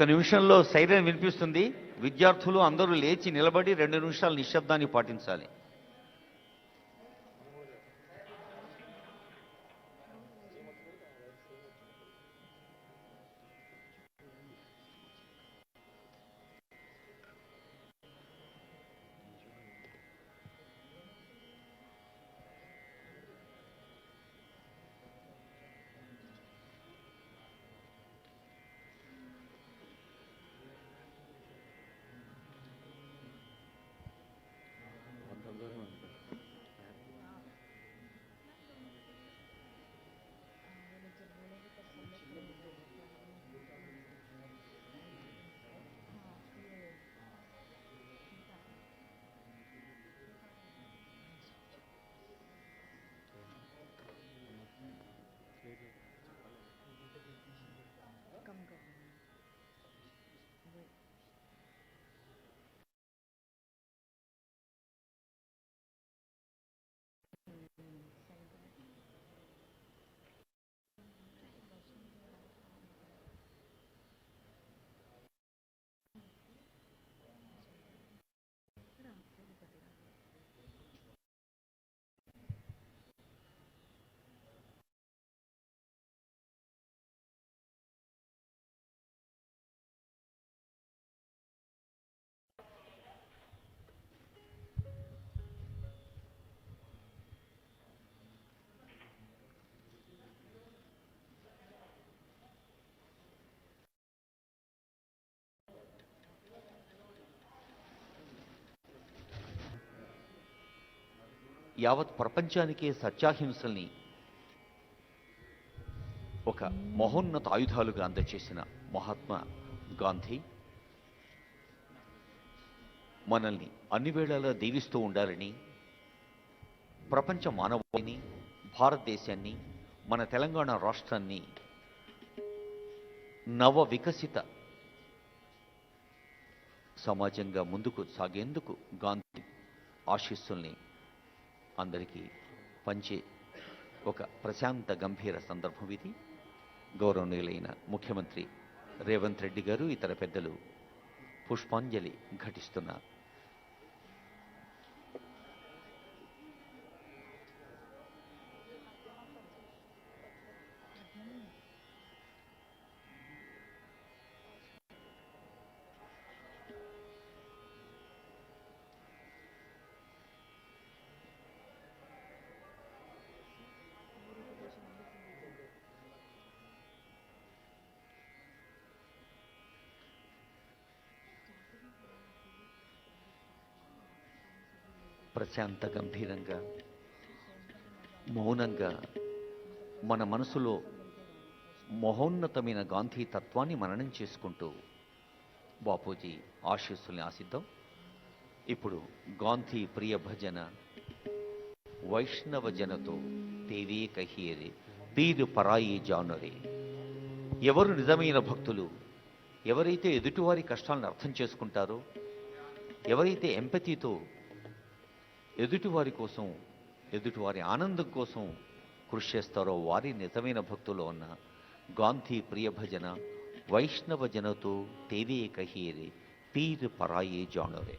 ఒక్క నిమిషంలో సైరన్ వినిపిస్తుంది. విద్యార్థులు అందరూ లేచి నిలబడి రెండు నిమిషాలు నిశ్శబ్దాన్ని పాటించాలి. Thank you. యావత్ ప్రపంచానికే సత్యాహింసల్ని ఒక మహోన్నత ఆయుధాలుగా అందచేసిన మహాత్మా గాంధీ మనల్ని అన్ని వేళలా దీవిస్తూ ఉండాలని ప్రపంచ మానవాళిని భారతదేశాన్ని మన తెలంగాణ రాష్ట్రాన్ని నవ వికసిత సమాజంగా ముందుకు సాగేందుకు గాంధీ ఆశీస్సుల్ని అందరికీ పంచే ఒక ప్రశాంత గంభీర సందర్భం ఇది. గౌరవనీయులైన ముఖ్యమంత్రి రేవంత్ రెడ్డి గారు ఇతర పెద్దలు పుష్పాంజలి ఘటిస్తున్న ప్రశాంత గంభీరంగా మౌనంగా మన మనసులో మహోన్నతమైన గాంధీ తత్వాన్ని మననం చేసుకుంటూ బాపూజీ ఆశీస్సుల్ని ఆశిద్దాం. ఇప్పుడు గాంధీ ప్రియ భజన వైష్ణవ జనతో దేవీ కహియరే పీరు పరాయి జానురే. ఎవరు నిజమైన భక్తులు ఎవరైతే ఎదుటివారి కష్టాలను అర్థం చేసుకుంటారో ఎవరైతే ఎంపతితో ఎదుటివారి కోసం ఎదుటివారి ఆనందం కోసం కృషి చేస్తారో వారి నిజమైన భక్తులు ఉన్న గాంధీ ప్రియభజన వైష్ణవ జనతో తేవే కహీరే పీర్ పరాయే జానరే.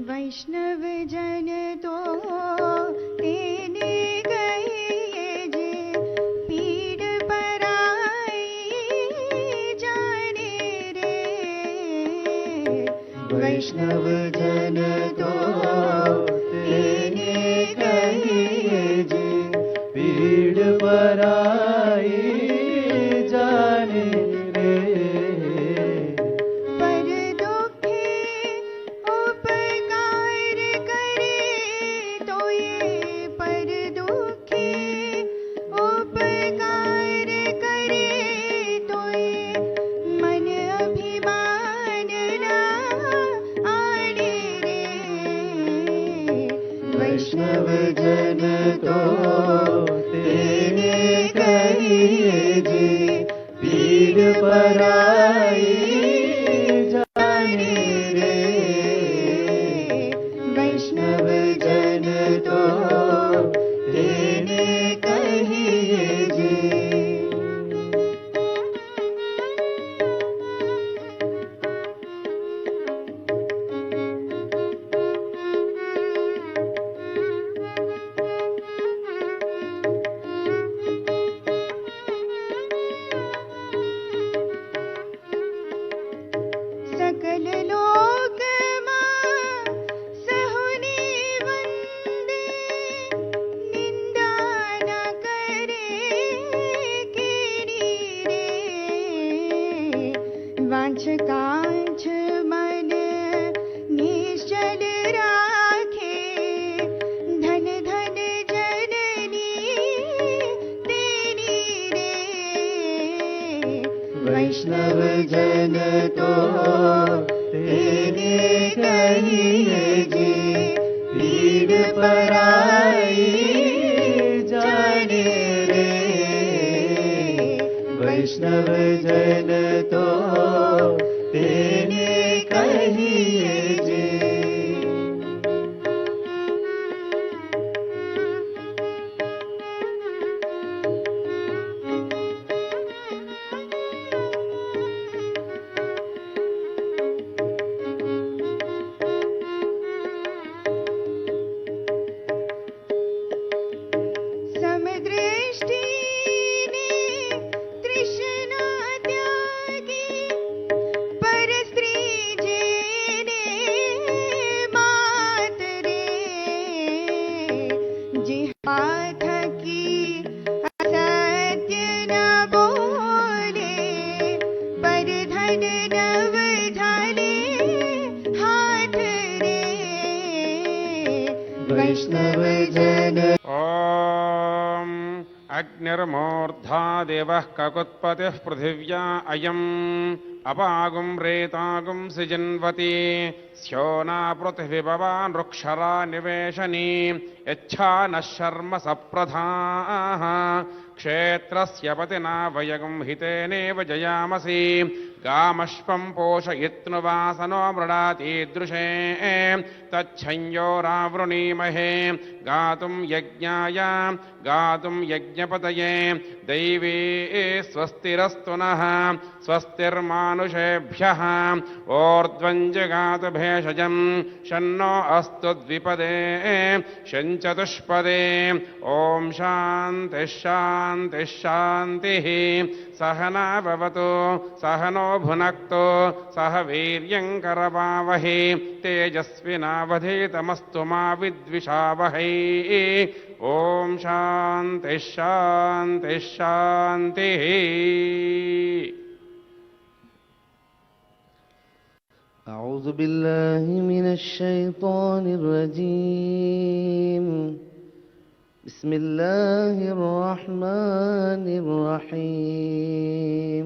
వైష్ణవ జనతో ॐ अग्निर्मूर्धा देवः ककुत्पतिः पृथिव्या अयम् अपागुं रेतागुं सिजन्वती स्योना पृथ्वीपवा नृक्षरा निवेशनी यच्छा न शर्म सप्रधाः। क्षेत्रस्य पतिना वयगं हितेनेव जयामसी। गामश्वं पोषयित्नुवासनो मृडातीदृशे तच्छञ्योरावृणीमहे गातुं यज्ञाय गातुं यज्ञपतये दैवी स्वस्तिरस्तु नः स्वस्तिर्मानुषेभ्यः ऊर्ध्वं जगातु भेषजं शन्नो अस्तु द्विपदे शञ्चतुष्पदे ॐ शान्तिः शान्तिः शान्तिः सहना भवतु सहनो भुनक्तु सह वीर्यङ्करवावहै तेजस्विनावधीतमस्तु मा विद्विषावहै ॐ शान्तिः शान्तिः शान्तिः أعوذ بالله من الشيطان الرجيم بسم الله الرحمن الرحيم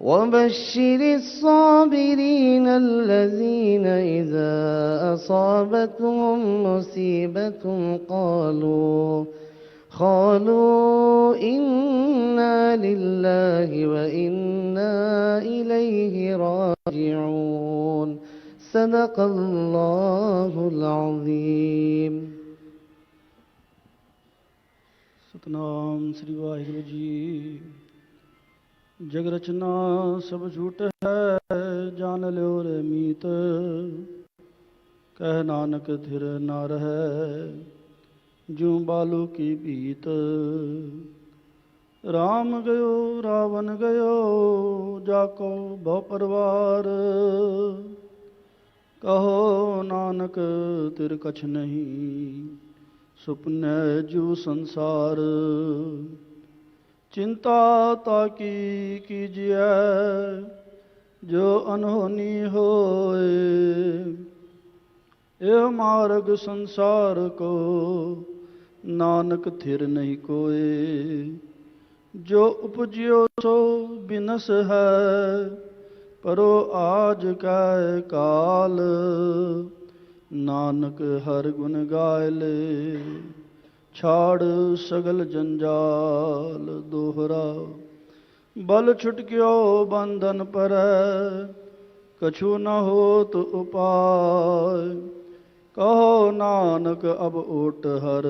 وبشر الصابرين الذين إذا أصابتهم مصيبة قالوا قالوا إنا لله وإنا إليه راجعون صدق الله العظيم ستنام سري واحد جيب ਜਗ ਰਚਨਾ ਸਭ ਝੂਠ ਹੈ ਜਾਣ ਲਿਓ ਰੇ ਮੀਤ। ਕਹਿ ਨਾਨਕ ਥਿਰ ਨਾ ਰਹੈ ਜੂ ਬਾਲੂ ਕੀ ਭੀਤ। ਰਾਮ ਗਇਓ, ਰਾਵਣ ਗਇਓ, ਜਾ ਕੋ ਬਹੁ ਪਰਵਾਰ। ਕਹੋ ਨਾਨਕ, ਤਿਰ ਕਛ ਨਹੀਂ, ਸੁਪਨੇ ਜੂ ਸੰਸਾਰ। ਚਿੰਤਾ ਤਾ ਕੀ ਕੀਜੀਐ ਜੋ ਅਨਹੋਨੀ ਹੋਏ। ਇਹ ਮਾਰਗ ਸੰਸਾਰ ਕੋ ਨਾਨਕ ਥਿਰ ਨਹੀਂ ਕੋਏ। ਜੋ ਉਪਜਿਓ ਸੋ ਬਿਨਸ ਹੈ, ਪਰੋ ਆਜ ਕੈ ਕਾਲ। ਨਾਨਕ ਹਰ ਗੁਣ ਗਾਇ ਲੈ ਛਾੜ ਸਗਲ ਜੰਜਾਲ ਦੋਹਰਾ। ਬਲ ਛੁਟਕਿਓ ਬੰਧਨ ਪਰੈ, ਕਛੂ ਨ ਹੋਤ ਉਪਾਇ ਕਹੋ ਨਾਨਕ ਅਬ ਓਟ ਹਰ,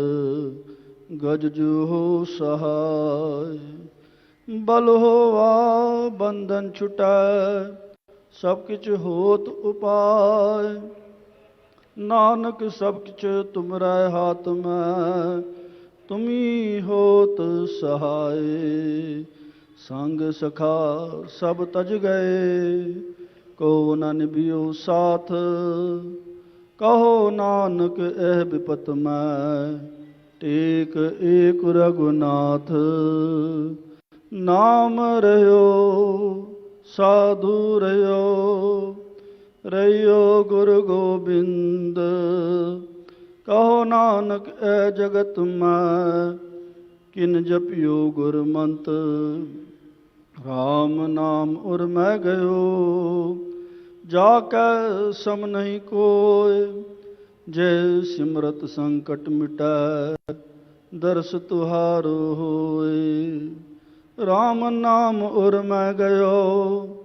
ਗਜ ਜੂ ਹੋ ਸਹਾਇ। ਬਲ ਹੋਵਾ ਬੰਧਨ ਛੁਟੈ, ਸਭ ਕਿਛ ਹੋਤ ਉਪਾਇ ਨਾਨਕ ਸਭ ਕਿਛ ਤੁਮਰਾ ਹਾਥ ਮੈਂ ਤੁਮੀ ਹੋਤ ਸਹਾਏ, ਸੰਗ ਸਖਾ ਸਭ ਤਜ ਗਏ। ਕੋ ਨਨ ਨਿਭਿਓ ਸਾਥ, ਕਹੋ ਨਾਨਕ ਇਹ ਬਿਪਤ ਮੈਂ। ਟੇਕ ਏਕ ਰਗੁਨਾਥ ਨਾਮ ਰਿਓ ਸਾਧੂ ਰਹਿਓ। ਰਹਿਓ ਗੁਰ ਗੋਬਿੰਦ ਕਹੋ ਨਾਨਕ, ਐ ਜਗਤ ਮੈਂ, ਕਿਨ ਜਪਿਓ ਗੁਰਮੰਤ। RAM ਨਾਮ ਉਰ ਮੈਂ ਗਇਓ, ਜਾ ਕੈ ਸਮ ਨਹੀਂ ਕੋਇ, ਜੇ ਸਿਮਰਤ ਸੰਕਟ ਮਿਟੈ, ਦਰਸ ਤੁਹਾਰੋ ਹੋਏ RAM ਨਾਮ ਉਰ ਮੈਂ ਗਇਓ,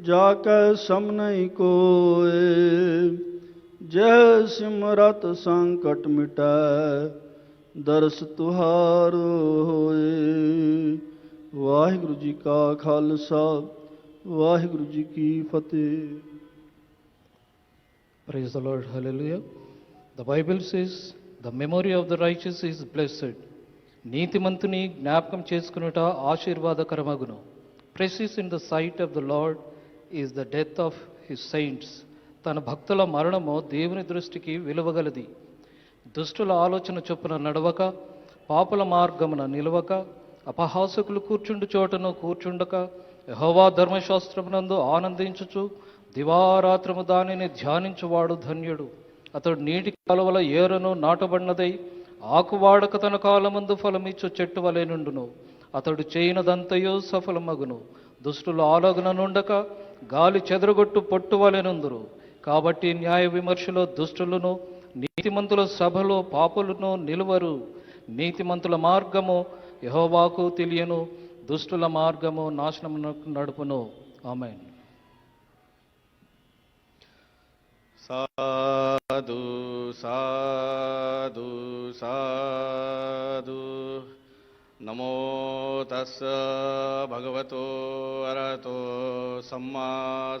ਜਾ ਕੈ ਸਮ ਨਹੀਂ ਕੋਇ। जय सिमरत संकट मिटाए दर्श तुहारो होए वाहिगुरु जी का खालसा वाहिगुरु जी की फतेह Praise the Lord, hallelujah. The Bible says, The memory of the righteous is blessed. నీతిమంతుని జ్ఞాపకం చేసుకునుట ఆశీర్వాదకరమగును precious in the sight of the lord is the death of his saints తన భక్తుల మరణము దేవుని దృష్టికి విలువగలది. దుష్టుల ఆలోచన చొప్పున నడవక పాపుల మార్గమున నిలవక అపహాసకులు కూర్చుండు చోటను కూర్చుండక యహోవా ధర్మశాస్త్రమునందు ఆనందించుచు దివారాత్రము దానిని ధ్యానించువాడు ధన్యుడు. అతడు నీటి కాలువల ఏరును నాటబడినదై ఆకువాడక తన కాలమందు ఫలమిచ్చు చెట్టు వలె నుండును. అతడు చేయనదంతయో సఫలమగును. దుష్టులు ఆలోగన నుండక గాలి చెదరగొట్టు పొట్టు వలెనుందురు కాబట్టి న్యాయ విమర్శలో దుష్టులను నీతిమంతుల సభలో పాపులను నిలువరు. నీతిమంతుల మార్గము యహోవాకు తెలియను దుష్టుల మార్గము నాశనం నడుపును. ఆమె సాధు సాధు సాధు. నమో తస్స భగవతో అరతో సమ్మా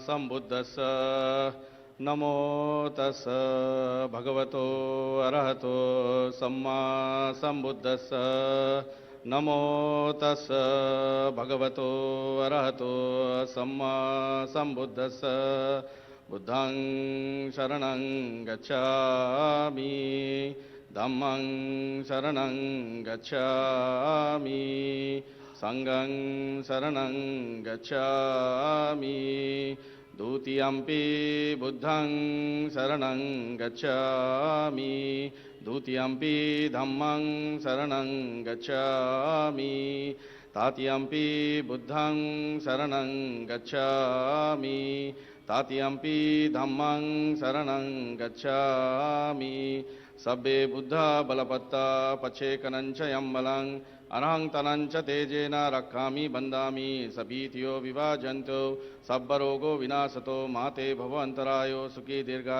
సంబుద్ధస్స. නමෝතස භගවතෝ අරහතෝ සම්මා සම්බුද්දස්ස නමෝතස භගවතෝ අරහතෝ සම්මා සම්බුද්දස්ස බුද්ධං සරණං ගච්ඡාමි ධම්මං සරණං ගච්ඡාමි සංඝං සරණං ගච්ඡාමි द्वितीयम्पि बुद्धं शरणं गच्छामि। द्वितीयम्पि धम्मं शरणं गच्छामि। तात्यम्पि बुद्धं शरणं गच्छामि। तात्यम्पि धम्मं शरणं गच्छामि। सब्बे बुद्धा बलपत्ता पच्छेकनं च यम्बलं अनहं तनं च तेजेन रक्षामि बन्दामि सभीत्यो विभाजन्तो सब्बरोगो विनाशतो माते भवन्तरायो सुखी दीर्घाय।